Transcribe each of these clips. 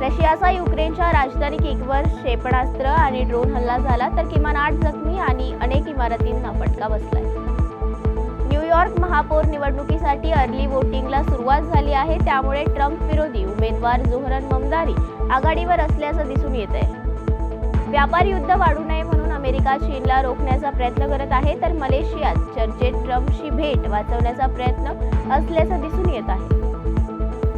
रशियाचा युक्रेनच्या राजधानी किकवर क्षेपणास्त्र आणि ड्रोन हल्ला झाला तर किमान आठ जखमी आणि अनेक इमारतींना फटका बसलाय. न्यूयॉर्क महापौर निवडणुकीसाठी अर्ली वोटिंगला सुरुवात झाली आहे त्यामुळे ट्रम्प विरोधी उमेदवार जोहरन ममदारी आघाडीवर असल्याचं दिसून येत आहे व्यापार युद्ध वाढू नये म्हणून अमेरिका चीनला रोखण्याचा प्रयत्न करत आहे तर मलेशियात चर्चेत ट्रम्पशी भेट वाचवण्याचा प्रयत्न असल्याचं दिसून येत आहे.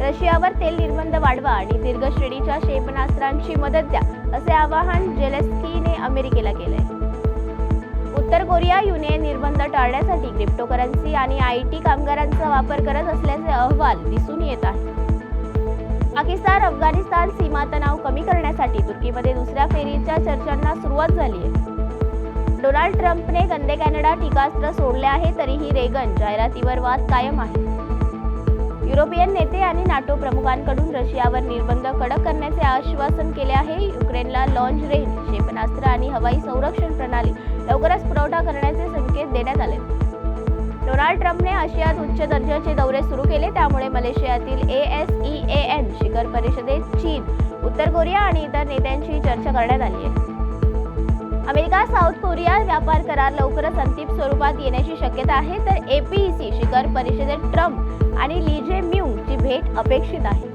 रशियावर तेल निर्बंध वाढवा आणि दीर्घ श्रेणीच्या क्षेपणास्त्रांची मदत द्या असे आवाहन जेलेस्कीने अमेरिकेला केले उत्तर कोरिया युनियन निर्बंध टाळण्यासाठी क्रिप्टोकरन्सी आणि आय टी कामगारांचा वापर करत असल्याचे अहवाल दिसून येत आहे पाकिस्तान अफगाणिस्तान सीमा तणाव कमी करण्यासाठी तुर्कीमध्ये दुसऱ्या फेरीच्या चर्चांना सुरुवात झाली आहे. डोनाल्ड ट्रम्पने गंदे कॅनडा टीकास्त्र सोडले आहे तरीही रेगन जाहिरातीवर वाद कायम आहे. युरोपियन नेते आणि नाटो प्रमुखांकडून रशियावर निर्बंध कडक करण्याचे आश्वासन केले आहे. युक्रेनला लॉन्च रेंज क्षेपणास्त्र आणि हवाई संरक्षण प्रणाली लवकरच पुरवठा करण्याचे संकेत देण्यात आले. डोनाल्ड ट्रम्पने आशियात उच्च दर्जाचे दौरे सुरू केले. त्यामुळे मलेशियातील A S E A N शिखर परिषदेत चीन उत्तर कोरिया आणि इतर नेत्यांशी चर्चा करण्यात आली आहे. अमेरिका साऊथ कोरिया व्यापार करार लवकरच अंतिम स्वरूपात येण्याची शक्यता आहे. तर एपीईसी शिखर परिषदेत ट्रम्प आणि लीजे भेट अपेक्षित आहे.